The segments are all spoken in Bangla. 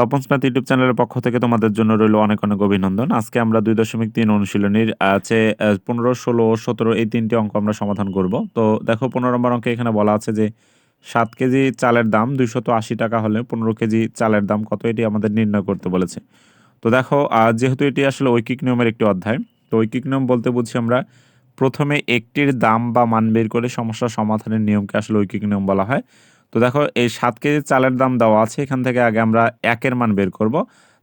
তপন স্মার্ট ইউটিউব চ্যানেলের পক্ষ থেকে তোমাদের জন্য রইল অনেক অনেক অভিনন্দন। আজকে আমরা দুই দশমিক তিন অনুশীলনীর আছে পনেরো, ষোলো, সতেরো এই তিনটি অঙ্ক আমরা সমাধান করব। তো দেখো, পনেরো নম্বর অঙ্কে এখানে বলা আছে যে, সাত কেজি চালের দাম দুইশত আশি টাকা হলে পনেরো কেজি চালের দাম কত? এটি আমাদের নির্ণয় করতে বলেছে। তো দেখো যেহেতু এটি আসলে ঐকিক নিয়মের একটি অধ্যায়, তো ঐকিক নিয়ম বলতে বুঝি আমরা, প্রথমে একটির দাম বা মান বের করে সমস্যা সমাধানের নিয়মকে আসলে ঐকিক নিয়ম বলা হয়। তো দেখো, এই সাত কেজি চালের দাম দেওয়া আছে, এখান থেকে আগে আমরা একের মান বের করব।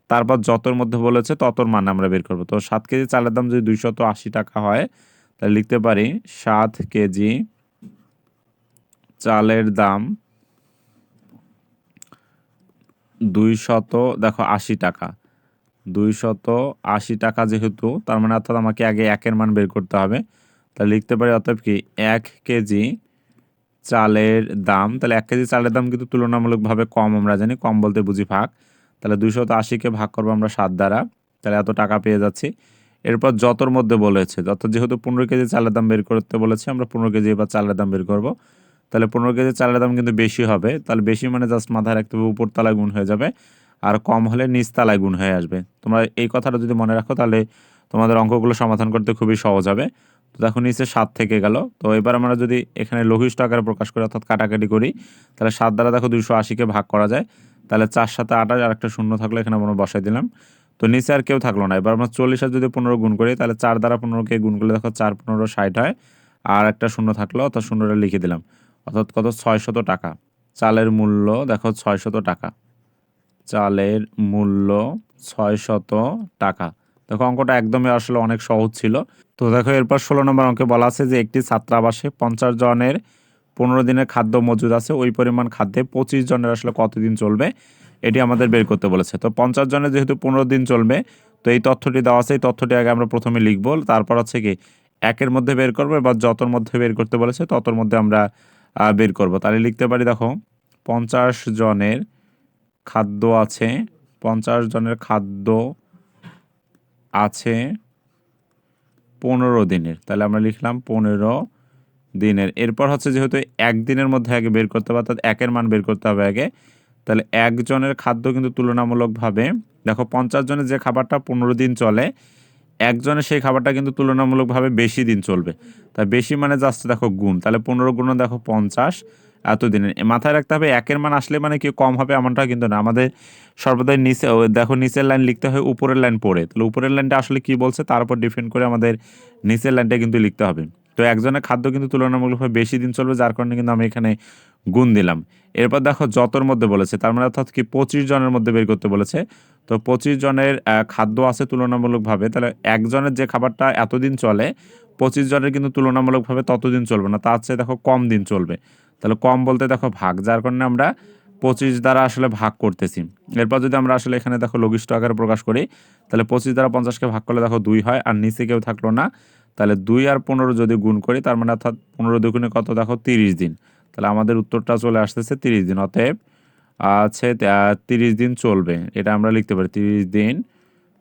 তারপর যতর মধ্যে বলেছে ততর মান আমরা বের করব। তো সাত কেজি চালের দাম যদি দুইশত আশি টাকা হয়, তাহলে লিখতে পারি সাত কেজি চালের দাম দুইশত, দেখো, আশি টাকা। দুইশত আশি টাকা যেহেতু, তার মানে অর্থাৎ আমাকে আগে একের মান বের করতে হবে। তাহলে লিখতে পারি অর্থাৎ কি, এক কেজি চালের দাম, তাহলে এক কেজি চালের দাম কিন্তু তুলনামূলকভাবে কম আমরা জানি, কম বলতে বুঝি ভাগ। তাহলে দুইশত আশিকে ভাগ করব আমরা সাত দ্বারা, তাহলে এত টাকা পেয়ে যাচ্ছি। এরপর যতর মধ্যে বলেছে, যত যেহেতু পনেরো কেজি চালের দাম বের করতে বলেছে, আমরা পনেরো কেজি এবার চালের দাম বের করব। তাহলে পনেরো কেজি চালের দাম কিন্তু বেশি হবে, তাহলে বেশি মানে জাস্ট মাথায় রাখতে হবে উপর তলায় গুণ হয়ে যাবে, আর কম হলে নিচ তলায় গুণ হয়ে আসবে। তোমরা এই কথাটা যদি মনে রাখো, তাহলে তোমাদের অঙ্কগুলো সমাধান করতে খুবই সহজ হবে। তো দেখো নিচে সাত থেকে গেল। তো এবার আমরা যদি এখানে লঘিষ্ঠ আকারে প্রকাশ করি, অর্থাৎ কাটাকাটি করি, তাহলে সাত দ্বারা দেখো দুইশো আশিকে ভাগ করা যায়। তাহলে চার সাথে আঠাশ আর একটা শূন্য থাকল এখানে আমরা বসাই দিলাম। তো নিচে আর কেউ থাকল না। এবার আমরা চল্লিশ আর যদি পনেরো গুণ করি, তাহলে চার দ্বারা পনেরোকে গুণ করলে দেখো চার, পনেরো, ষাট হয়। আর একটা শূন্য থাকল, অর্থাৎ শূন্যটা লিখে দিলাম। অর্থাৎ কত? ছয়শত টাকা। চালের মূল্য দেখো ছয়শত টাকা। চালের মূল্য ছয়শত টাকা। দেখো, অঙ্কটা একদমই আসলে অনেক সহজ ছিল। তো দেখো, এরপর ষোলো নম্বর অঙ্কে বলা আছে যে একটি ছাত্রাবাসে পঞ্চাশ জনের পনেরো দিনের খাদ্য মজুদ আছে, ওই পরিমাণ খাদ্যে পঁচিশ জনের আসলে কতদিন চলবে, এটি আমাদের বের করতে বলেছে। তো পঞ্চাশ জনের যেহেতু পনেরো দিন চলবে, তো এই তথ্যটি দেওয়া আছে, এই তথ্যটি আগে আমরা প্রথমে লিখব, তারপর হচ্ছে কি, একের মধ্যে বের করব বা যতর মধ্যে বের করতে বলেছে, ততর মধ্যে আমরা বের করব। তাহলে লিখতে পারি, দেখো, পঞ্চাশ জনের খাদ্য আছে, পঞ্চাশ জনের খাদ্য আছে পনেরো দিনের। তাহলে আমরা লিখলাম পনেরো দিনের। এরপর হচ্ছে যেহেতু একদিনের মধ্যে আগে বের করতে হবে, অর্থাৎ একের মান বের করতে হবে আগে, তাহলে একজনের খাদ্য কিন্তু তুলনামূলকভাবে, দেখো পঞ্চাশ জনের যে খাবারটা পনেরো দিন চলে একজনের সেই খাবারটা কিন্তু তুলনামূলকভাবে বেশি দিন চলবে। তাই বেশি মানে জাস্ট দেখো গুণ। তাহলে পনেরো গুণ দেখো পঞ্চাশ এতদিনের মাথায় রাখতে হবে, একের মান আসলে মানে কি কম হবে এমনটা কিন্তু না। আমাদের সর্বদাই নিচে দেখো নিচের লাইন লিখতে হয়, উপরের লাইন পড়ে। তাহলে উপরের লাইনটা আসলে কি বলছে? তার উপর ডিপেন্ড করে আমাদের নিচের লাইনটা কিন্তু লিখতে হবে। তো একজনের খাদ্য কিন্তু তুলনামূলকভাবে বেশি দিন চলবে, যার কারণে কিন্তু আমি এখানে গুণ দিলাম। এরপর দেখো যতর মধ্যে বলেছে, তার মানে অর্থাৎ কি পঁচিশ জনের মধ্যে বের করতে বলেছে। তো পঁচিশ জনের খাদ্য আছে তুলনামূলকভাবে, তাহলে একজনের যে খাবারটা এতদিন চলে, পঁচিশ জনের কিন্তু তুলনামূলকভাবে ততদিন চলবে না, তার চেয়ে দেখো কম দিন চলবে। তাহলে কম বলতে দেখো ভাগ, যার কারণে আমরা পঁচিশ দ্বারা আসলে ভাগ করতেছি। এরপর যদি আমরা আসলে এখানে দেখো লঘিষ্ঠ আকারে প্রকাশ করি, তাহলে পঁচিশ দ্বারা পঞ্চাশকে ভাগ করলে দেখো দুই হয়, আর নিচে কেউ থাকল না। তাহলে দুই আর পনেরো যদি গুণ করি, তার মানে অর্থাৎ পনেরো দুগুণে কত দেখো? তিরিশ দিন। তাহলে আমাদের উত্তরটা চলে আসতেছে তিরিশ দিন, অতএব আছে তিরিশ দিন চলবে। এটা আমরা লিখতে পারি, তিরিশ দিন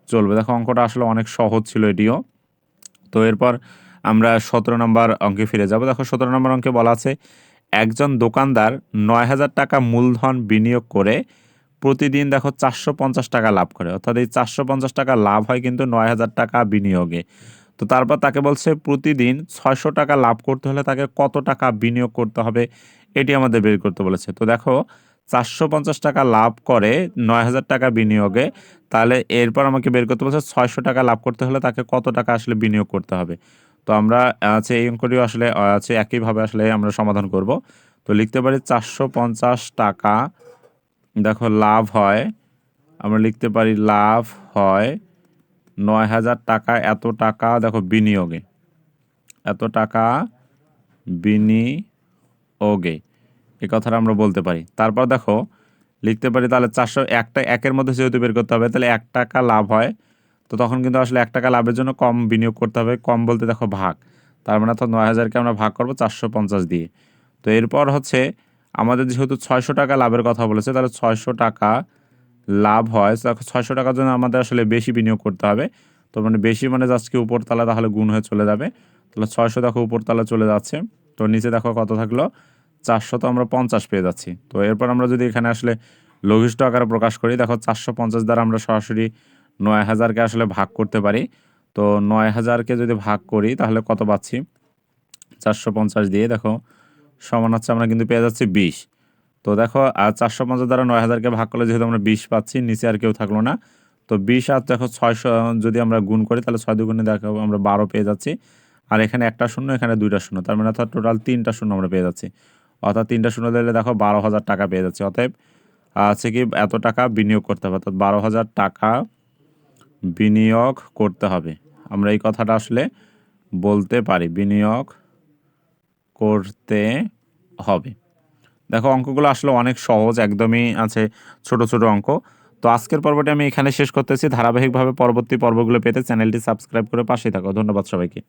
চলবে। দেখো অঙ্কটা আসলে অনেক সহজ ছিল এটিও। তো এরপর আমরা সতেরো নম্বর অঙ্কে ফিরে যাব। দেখো সতেরো নম্বর অঙ্কে বলা আছে একজন দোকানদার নয় হাজার টাকা মূলধন বিনিয়োগ করে প্রতিদিন দেখো চারশো পঞ্চাশ টাকা লাভ করে। অর্থাৎ এই চারশো পঞ্চাশ টাকা লাভ হয় কিন্তু নয় হাজার টাকা বিনিয়োগে। তো তারপর তাকে বলছে প্রতিদিন ছয়শো টাকা লাভ করতে হলে তাকে কত টাকা বিনিয়োগ করতে হবে এটি আমাদের বের করতে বলেছে। তো দেখো চারশো পঞ্চাশ টাকা লাভ করে নয় হাজার টাকা বিনিয়োগে, তাহলে এরপর আমাকে বের করতে বলছে ছয়শো টাকা লাভ করতে হলে তাকে কত টাকা আসলে বিনিয়োগ করতে হবে? তো আমরা আছে এই অঙ্কটিও আসলে, আছে একইভাবে আসলে আমরা সমাধান করব। তো লিখতে পারি চারশো পঞ্চাশ টাকা, দেখো লাভ হয়, আমরা লিখতে পারি লাভ হয় নয় হাজার টাকা, এত টাকা, দেখো বিনিয়োগে, এত টাকা বিনিয়োগে এ কথাটা আমরা বলতে পারি। তারপর দেখো, লিখতে পারি তাহলে চারশো, একটা, একের মধ্যে যেহেতু বের করতে হবে, তাহলে এক টাকা লাভ হয় তো তখন কিন্তু আসলে এক টাকা লাভের জন্য কম বিনিয়োগ করতে হবে, কম বলতে দেখো ভাগ। তার মানে অর্থাৎ নয় হাজারকে আমরা ভাগ করব চারশো পঞ্চাশ দিয়ে। তো এরপর হচ্ছে আমাদের যেহেতু ছয়শো টাকা লাভের কথা বলেছে, তাহলে ছয়শো টাকা লাভ হয়। তো ছয়শো টাকার জন্য আমাদের আসলে বেশি বিনিয়োগ করতে হবে। তো মানে বেশি মানে কি উপরতলা তাহলে গুণ হয়ে চলে যাবে। তাহলে ছয়শো দেখো উপরতলা চলে যাচ্ছে। তো নিচে দেখো কত থাকল? চারশো তো আমরা পঞ্চাশ পেয়ে যাচ্ছি। তো এরপর আমরা যদি এখানে আসলে লঘিষ্ঠ আকারে প্রকাশ করি, দেখো চারশো পঞ্চাশ দ্বারা আমরা সরাসরি নয় হাজারকে আসলে ভাগ করতে পারি। তো নয় হাজারকে যদি ভাগ করি, তাহলে কত পাচ্ছি? চারশো পঞ্চাশ দিয়ে দেখো, সমান হচ্ছে আমরা কিন্তু পেয়ে যাচ্ছি বিশ। তো দেখো, আর চারশো পঞ্চাশ দ্বারা নয় হাজারকে ভাগ করলে যেহেতু আমরা বিশ পাচ্ছি, নিচে আর কেউ থাকল না। তো বিশ আর দেখো ছয়শো, যদি আমরা গুণ করি, তাহলে ছয় দুগুণে দেখো আমরা বারো পেয়ে যাচ্ছি। আর এখানে একটা শূন্য, এখানে দুইটা শূন্য, তার মানে অর্থাৎ টোটাল তিনটা শূন্য আমরা পেয়ে যাচ্ছি। অর্থাৎ তিনটা শূন্য দিলে দেখো বারো হাজার টাকা পেয়ে যাচ্ছি। অতএব আছে কি, এত টাকা বিনিয়োগ করতে হবে। অর্থাৎ বারো হাজার টাকা বিনিয়োগ করতে হবে। আমরা এই কথাটা আসলে বলতে পারি, বিনিয়োগ করতে হবে। দেখো, অঙ্কগুলো আসলে অনেক সহজ, একদমই আছে ছোট ছোট অঙ্ক। তো আজকের পর্বটি আমি এখানে শেষ করতেছি। ধারাবাহিকভাবে পরবর্তী পর্বগুলো পেতে চ্যানেলটি সাবস্ক্রাইব করে পাশেই থাকো। ধন্যবাদ সবাইকে।